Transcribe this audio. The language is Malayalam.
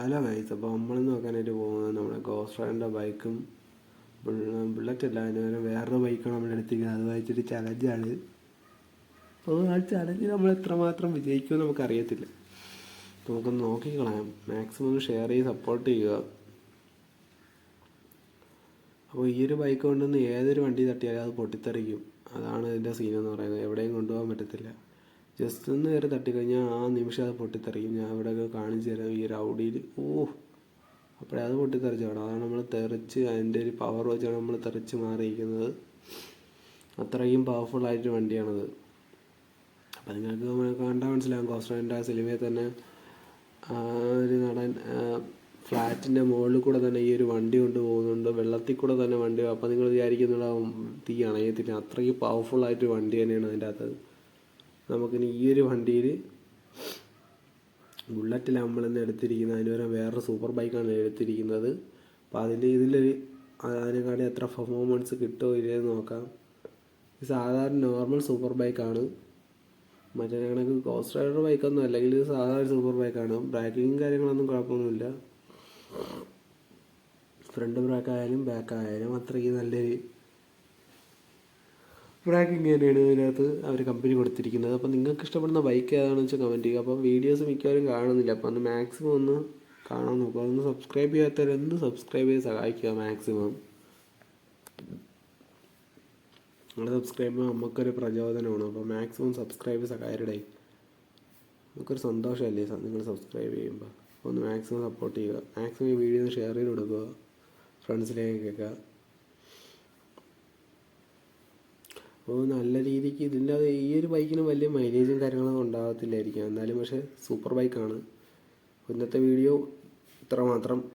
ഹലോ ഗൈസ് അപ്പോൾ നമ്മൾ നോക്കാനായിട്ട് പോകുന്നത് നമ്മുടെ ഗോസ്ട്രൈന്റെ ബൈക്കും ബുള്ളറ്റ് അല്ല അതിന് വേറൊരു ബൈക്കാണ് നമ്മുടെ അടുത്തേക്ക്. അത് വായിച്ചൊരു ചലഞ്ചാണ് അപ്പോൾ ആ ചലഞ്ച് നമ്മൾ എത്രമാത്രം വിജയിക്കുമെന്ന് നമുക്കറിയത്തില്ല. അപ്പോൾ നമുക്ക് നോക്കിക്കളയാം മാക്സിമം ഷെയർ ചെയ്ത് സപ്പോർട്ട് ചെയ്യുക. അപ്പോൾ ഈ ഒരു ബൈക്ക് കൊണ്ടുവന്ന് ഏതൊരു വണ്ടി തട്ടിയാലും അത് പൊട്ടിത്തെറിക്കും. അതാണ് ഇതിന്റെ സീനെന്ന് പറയുന്നത്. എവിടെയും കൊണ്ടുപോകാൻ പറ്റത്തില്ല. ജസ്റ്റ് ഒന്ന് കയറി തട്ടിക്കഴിഞ്ഞാൽ ആ നിമിഷം അത് പൊട്ടിത്തെറിക്കും ഞാൻ അവിടെ കാണിച്ചു തരാം ഈ റൗഡിയിൽ. ഓ അപ്പോഴേ അത് പൊട്ടിത്തെറിച്ച് അവിടെ അതാണ് നമ്മൾ തെറിച്ച് അതിന്റെ ഒരു പവർ വെച്ചാണ് നമ്മൾ തെറിച്ച് മാറിയിരിക്കുന്നത്. അത്രയും പവർഫുൾ ആയിട്ട് വണ്ടിയാണത്. അപ്പം നിങ്ങൾക്ക് കണ്ടാൽ മനസ്സിലാകും കോസ്റ്ററിന്റെ ആ സിനിമയിൽ തന്നെ ഒരു നടൻ ഫ്ലാറ്റിന്റെ മുകളിൽ കൂടെ തന്നെ ഈ ഒരു വണ്ടി കൊണ്ട് പോകുന്നുണ്ട് വെള്ളത്തിൽ കൂടെ തന്നെ വണ്ടി. അപ്പോൾ നിങ്ങൾ വിചാരിക്കുന്നുണ്ടാവും തീ അണയത്തിന് അത്രയും പവർഫുൾ ആയിട്ട് വണ്ടി തന്നെയാണ് അതിന്റെ അകത്ത്. നമുക്കിനി ഈ ഒരു വണ്ടിയിൽ ബുള്ളറ്റിൽ നമ്മളിന്ന് എടുത്തിരിക്കുന്നത് അതിന് പകരം വേറൊരു സൂപ്പർ ബൈക്കാണ് എടുത്തിരിക്കുന്നത്. അപ്പോൾ അതിന്റെ ഇതിലൊരു അതിനെക്കാട്ടി എത്ര പെർഫോമൻസ് കിട്ടുമോ ഇല്ലയെന്ന് നോക്കാം. സാധാരണ നോർമൽ സൂപ്പർ ബൈക്കാണ് മറ്റേ കണക്ക് കോസ്റ്റ് റൈഡർ ബൈക്കൊന്നും അല്ലെങ്കിൽ ഇത് സാധാരണ സൂപ്പർ ബൈക്കാണ് ബ്രേക്കിങ്ങും കാര്യങ്ങളൊന്നും കുഴപ്പമൊന്നുമില്ല. ഫ്രണ്ട് ബ്രേക്ക് ബാക്കായാലും അത്രയ്ക്ക് നല്ലൊരു ബ്രാക്കിങ് തന്നെയാണ് ഇതിനകത്ത് അവർ കമ്പനി കൊടുത്തിരിക്കുന്നത്. അപ്പോൾ നിങ്ങൾക്ക് ഇഷ്ടപ്പെടുന്ന ബൈക്ക് ഏതാണെന്ന് വെച്ചാൽ കമന്റ് ചെയ്യുക. അപ്പം വീഡിയോസ് മിക്കവാറും കാണുന്നില്ല. അപ്പം ഒന്ന് മാക്സിമം ഒന്ന് കാണാൻ നോക്കുക. ഒന്ന് സബ്സ്ക്രൈബ് ചെയ്യാത്തവരൊന്ന് സബ്സ്ക്രൈബ് ചെയ്ത് സഹായിക്കുക മാക്സിമം നിങ്ങളുടെ സബ്സ്ക്രൈബ് നമുക്കൊരു പ്രചോദനമാണ്. അപ്പോൾ മാക്സിമം സബ്സ്ക്രൈബ് സഹായരുടെ നമുക്കൊരു സന്തോഷമല്ലേ നിങ്ങൾ സബ്സ്ക്രൈബ് ചെയ്യുമ്പോൾ ഒന്ന് മാക്സിമം സപ്പോർട്ട് ചെയ്യുക. മാക്സിമം ഈ വീഡിയോ ഷെയർ ചെയ്ത് കൊടുക്കുക. ഫ്രണ്ട്സിലേക്കൊക്കെ അപ്പോൾ നല്ല രീതിക്ക് ഇതിന്റെ ഈ ഒരു ബൈക്കിന് വലിയ മൈലേജും കാര്യങ്ങളൊന്നും ഉണ്ടാകത്തില്ലായിരിക്കും. എന്നാലും പക്ഷേ സൂപ്പർ ബൈക്കാണ് ഇന്നത്തെ വീഡിയോ ഇത്ര മാത്രം